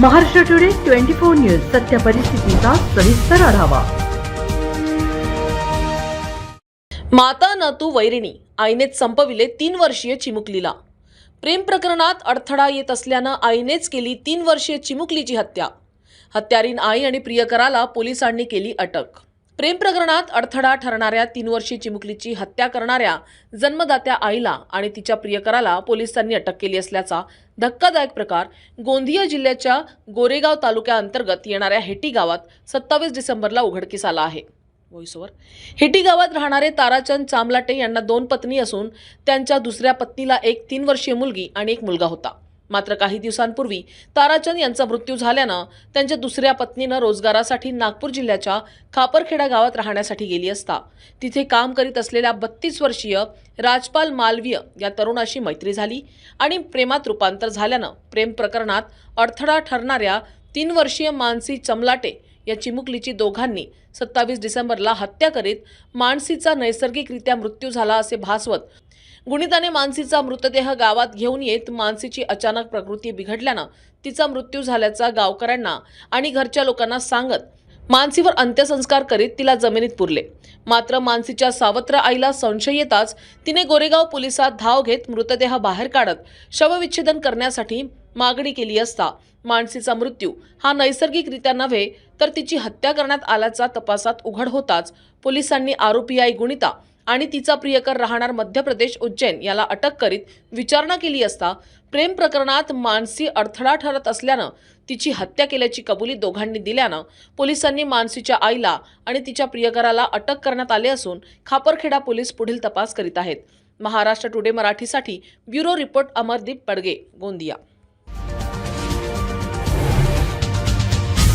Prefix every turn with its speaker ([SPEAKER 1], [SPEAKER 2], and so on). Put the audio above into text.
[SPEAKER 1] Maharashtra today twenty four news सत्य परिस्थितीचा सविस्तर आढावा.
[SPEAKER 2] माता नातू वैरिणी आईनेच संपविले तीन वर्षीय चिमुकलीला प्रेम प्रकरणात अडथळा येत असल्यानं आईनेच केली तीन वर्षीय चिमुकलीची हत्या. हत्यारीन आई आणि प्रियकराला पोलिसांनी केली अटक. प्रेम प्रकरणात अडथळा ठरणाऱ्या तीन वर्षी चिमुकलीची हत्या करणाऱ्या जन्मदात्या आईला आणि तिच्या प्रियकराला पोलिसांनी अटक केली असल्याचा धक्कादायक प्रकार गोंदिया जिल्ह्याच्या गोरेगाव तालुक्याअंतर्गत येणाऱ्या हेटी गावात सत्तावीस डिसेंबरला उघडकीस आला आहे. व्हॉइसओव्हर हेटी गावात राहणारे ताराचंद चामलाटे यांना दोन पत्नी असून त्यांच्या दुसऱ्या पत्नीला एक तीन वर्षीय मुलगी आणि एक मुलगा होता. मात्र काही दिवसांपूर्वी ताराचंद यांचा मृत्यू झाल्यानं त्यांच्या दुसऱ्या पत्नीनं रोजगारासाठी नागपूर जिल्ह्याच्या खापरखेडा गावात राहण्यासाठी गेली असता. तिथे काम करीत असलेल्या बत्तीस वर्षीय राजपाल मालवीय या तरुणाशी मैत्री झाली आणि प्रेमात रूपांतर झाल्यानं प्रेम प्रकरणात अडथळा ठरणाऱ्या तीन वर्षीय मानसी चमलाटे या चिमुकलीची दोघांनी सत्तावीस डिसेंबरला हत्या करीत मानसीचा नैसर्गिकरित्या मृत्यू झाला असे भासवत. गुणिताने मानसीचा मृतदेह गावात घेऊन येत मानसीची अचानक प्रकृती बिघडल्यानं तिचा मृत्यू झाल्याचा गावकऱ्यांना आणि घरच्या लोकांना सांगत मानसीवर अंत्यसंस्कार करीत तिला जमिनीत पुरले. मात्र मानसीच्या सावत्र आईला संशय येताच तिने गोरेगाव पोलिसात धाव घेत मृतदेह बाहेर काढत शवविच्छेदन करण्यासाठी मागणी केली असता मानसीचा मृत्यू हा नैसर्गिकरित्या नव्हे तर तिची हत्या करण्यात आल्याचा तपासात उघड होताच पोलिसांनी आरोपी आई गुणिता आणि तिचा प्रियकर राहणार मध्य प्रदेश उज्जैन याला अटक करीत विचारणा केली असता प्रेम प्रकरणात मानसी अडथळा ठरत असल्यानं तिची हत्या केल्याची कबुली दोघांनी दिल्यानं पोलिसांनी मानसीच्या आईला आणि तिच्या प्रियकराला अटक करण्यात आले असून खापरखेडा पोलीस पुढील तपास करीत आहेत. महाराष्ट्र टुडे मराठीसाठी ब्युरो रिपोर्ट अमरदीप पडगे गोंदिया.